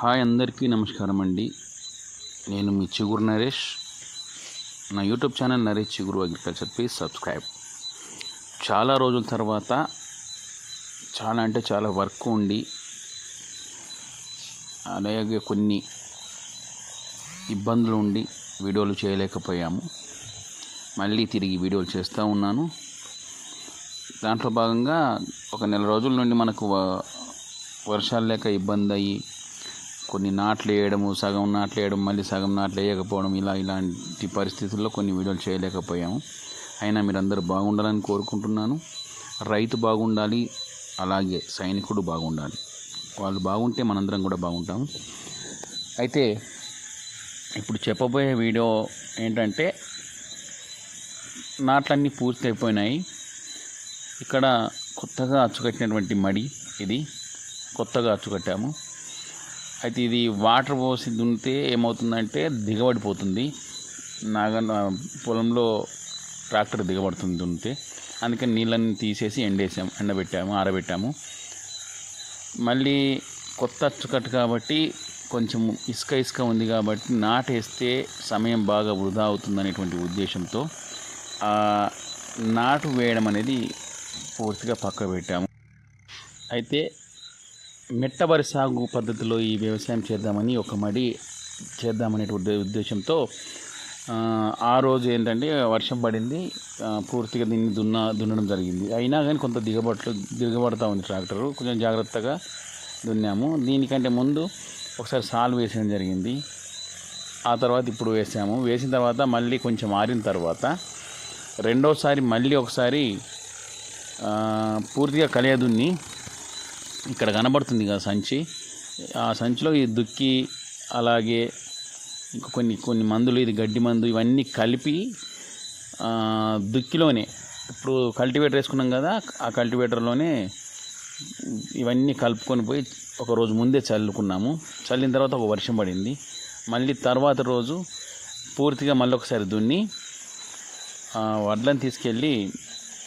Hi అందరికీ నమస్కారం అండి. నేను మీ చిగురు నరేష్. నా యూట్యూబ్ ఛానల్ నరేష్ చిగురు అగ్రికల్చర్. Please subscribe. చాలా రోజుల తర్వాత చాలా అంటే చాలా వర్క్ ఉండి అలాగే కొన్ని ఇబ్బందులు ఉండి వీడియోలు చేయలేకపోయాము. మళ్ళీ తిరిగి వీడియోలు చేస్తూ ఉన్నాను. దాంట్లో భాగంగా ఒక నెల రోజుల నుండి మనకు వ- వర్షాలు లేక ఇబ్బంది అయ్యి కొన్ని నాట్లు వేయడము సగం నాట్లు వేయడం మళ్ళీ సగం నాట్లు వేయకపోవడం ఇలా ఇలాంటి పరిస్థితుల్లో కొన్ని వీడియోలు చేయలేకపోయాము. అయినా మీరందరూ బాగుండాలని కోరుకుంటున్నాను. రైతు బాగుండాలి అలాగే సైనికుడు బాగుండాలి. వాళ్ళు బాగుంటే మనందరం కూడా బాగుంటాము. అయితే ఇప్పుడు చెప్పబోయే వీడియో ఏంటంటే నాట్లన్నీ పూర్తి అయిపోయినాయి ఇక్కడ కొత్తగా అచ్చుకట్టినటువంటి మడి ఇది. కొత్తగా అచ్చుకట్టాము. అయితే ఇది వాటర్ పోసి దున్నితే ఏమవుతుందంటే దిగబడిపోతుంది. నాగ పొలంలో ట్రాక్టర్ దిగబడుతుంది దున్నితే. అందుకని నీళ్ళని తీసేసి ఎండేసాము ఎండబెట్టాము ఆరబెట్టాము. మళ్ళీ కొత్త అచ్చుకట్టు కాబట్టి కొంచెం ఇసుక ఇసుక ఉంది కాబట్టి నాటేస్తే సమయం బాగా వృధా అవుతుంది అనేటువంటి ఉద్దేశంతో నాటు వేయడం అనేది పూర్తిగా పక్క పెట్టాము. అయితే మెట్టబరి సాగు పద్ధతిలో ఈ వ్యవసాయం చేద్దామని ఒక మడి చేద్దామనేటువంటి ఉద్దేశంతో ఆ, రోజు ఏంటంటే వర్షం పడింది పూర్తిగా దీన్ని దున్న దున్నడం జరిగింది. అయినా కానీ కొంత దిగబట్లు దిగబడతా ఉంది ట్రాక్టరు. కొంచెం జాగ్రత్తగా దున్నాము. దీనికంటే ముందు ఒకసారి సాల్ వేసడం జరిగింది. ఆ తర్వాత ఇప్పుడు వేసాము. వేసిన తర్వాత మళ్ళీ కొంచెం ఆరిన తర్వాత రెండోసారి మళ్ళీ ఒకసారి పూర్తిగా కలియదున్ని. ఇక్కడ కనబడుతుంది కదా సంచి. ఆ సంచిలో ఈ దుక్కి అలాగే ఇంకా కొన్ని కొన్ని మందులు ఇది గడ్డి మందు ఇవన్నీ కలిపి దుక్కిలోనే ఇప్పుడు కల్టివేటర్ వేసుకున్నాం కదా ఆ కల్టివేటర్లోనే ఇవన్నీ కలుపుకొని పోయి ఒక రోజు ముందే చల్లుకున్నాము. చల్లిన తర్వాత ఒక వర్షం పడింది. మళ్ళీ తర్వాత రోజు పూర్తిగా మళ్ళీ ఒకసారి దున్ని వడ్లను తీసుకెళ్ళి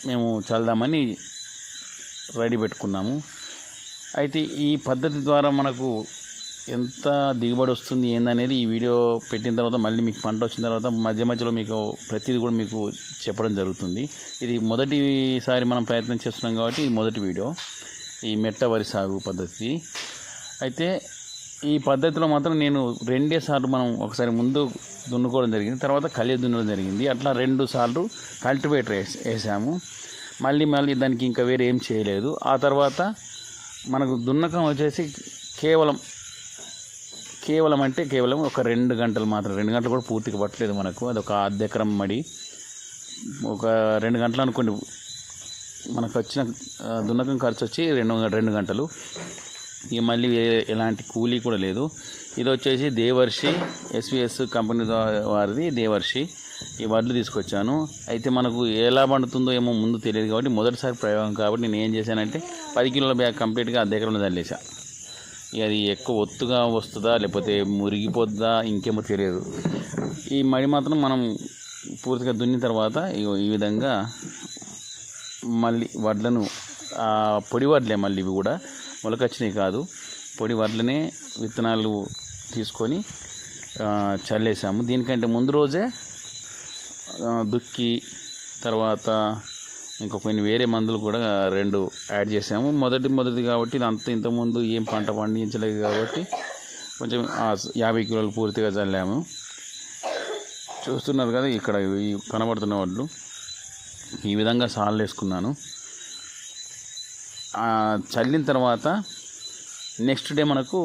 మేము చల్దామని రెడీ పెట్టుకున్నాము. అయితే ఈ పద్ధతి ద్వారా మనకు ఎంత దిగుబడి వస్తుంది ఏందనేది ఈ వీడియో పెట్టిన తర్వాత మళ్ళీ మీకు పంట వచ్చిన తర్వాత మధ్య మధ్యలో మీకు ప్రతిదీ కూడా మీకు చెప్పడం జరుగుతుంది. ఇది మొదటిసారి మనం ప్రయత్నం చేస్తున్నాం కాబట్టి ఇది మొదటి వీడియో. ఈ మెట్ట వరి సాగు పద్ధతి. అయితే ఈ పద్ధతిలో మాత్రం నేను రెండే సార్లు మనం ఒకసారి ముందు దున్నుకోవడం జరిగింది తర్వాత కలియ దున్నడం జరిగింది. అట్లా రెండు సార్లు కల్టివేటర్ వేసి వేసాము. మళ్ళీ మళ్ళీ దానికి ఇంకా వేరే ఏం చేయలేదు. ఆ తర్వాత మనకు దున్నకం వచ్చేసి కేవలం కేవలం అంటే కేవలం ఒక రెండు గంటలు మాత్రం రెండు గంటలు కూడా పూర్తిగా పట్టలేదు మనకు. అది ఒక అర్ధ ఎకరం మడి. ఒక రెండు గంటలు అనుకోండి. మనకు వచ్చిన దున్నకం ఖర్చు వచ్చి రెండు రెండు గంటలు. ఇక మళ్ళీ ఎలాంటి కూలీ కూడా లేదు. ఇది వచ్చేసి దేవర్షి ఎస్విఎస్ కంపెనీ వారిది దేవర్షి. ఈ వడ్లు తీసుకొచ్చాను. అయితే మనకు ఎలా పండుతుందో ఏమో ముందు తెలియదు కాబట్టి మొదటిసారి ప్రయోగం కాబట్టి నేను ఏం చేశానంటే పది కిలోల బ్యాగ్ కంప్లీట్గా అద్దె ఉన్న చల్లేసా ఇక అది ఎక్కువ ఒత్తుగా వస్తుందా లేకపోతే మురిగిపోద్దా ఇంకేమో తెలియదు. ఈ మడి మాత్రం మనం పూర్తిగా దున్నిన తర్వాత ఈ విధంగా మళ్ళీ వడ్లను పొడి వడ్లే మళ్ళీ ఇవి కూడా మొలకొచ్చినవి కాదు పొడి వడ్లనే విత్తనాలు తీసుకొని చల్లేసాము దీనికంటే ముందు రోజే దుక్కి తర్వాత ఇంకా కొన్ని వేరే మందులు కూడా రెండు యాడ్ చేసాము. మొదటి మొదటి కాబట్టి అంత ఇంతకుముందు ఏం పంట పండించలేదు కాబట్టి కొంచెం యాభై కిలోలు పూర్తిగా చల్లాము. చూస్తున్నారు కదా ఇక్కడ ఈ కనబడుతున్న వాళ్ళు ఈ విధంగా సాల్ వేసుకున్నాను. చల్లిన తర్వాత నెక్స్ట్ డే మనకు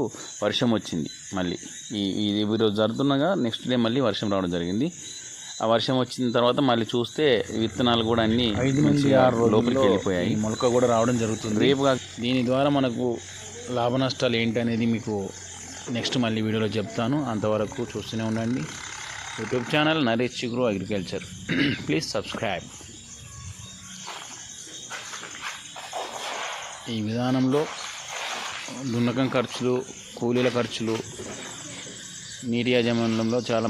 వర్షం వచ్చింది మళ్ళీ. ఈ ఈ ఈరోజు జరుగుతుండగా నెక్స్ట్ డే మళ్ళీ వర్షం రావడం జరిగింది. ఆ వర్షం వచ్చిన తర్వాత మళ్ళీ చూస్తే విత్తనాలు కూడా అన్నీ లోపలికి వెళ్ళిపోయాయి. ఈ మొలక కూడా రావడం జరుగుతుంది. రేపు కాక దీని ద్వారా మనకు లాభ నష్టాలు ఏంటి అనేది మీకు నెక్స్ట్ మళ్ళీ వీడియోలో చెప్తాను. అంతవరకు చూస్తూనే ఉండండి. యూట్యూబ్ ఛానల్ నరేష్ చిగురు అగ్రికల్చర్. ప్లీజ్ సబ్స్క్రైబ్ ఈ విధానంలో దున్నకం ఖర్చులు కూలీల ఖర్చులు నీటి యాజమాన్యంలో చాలా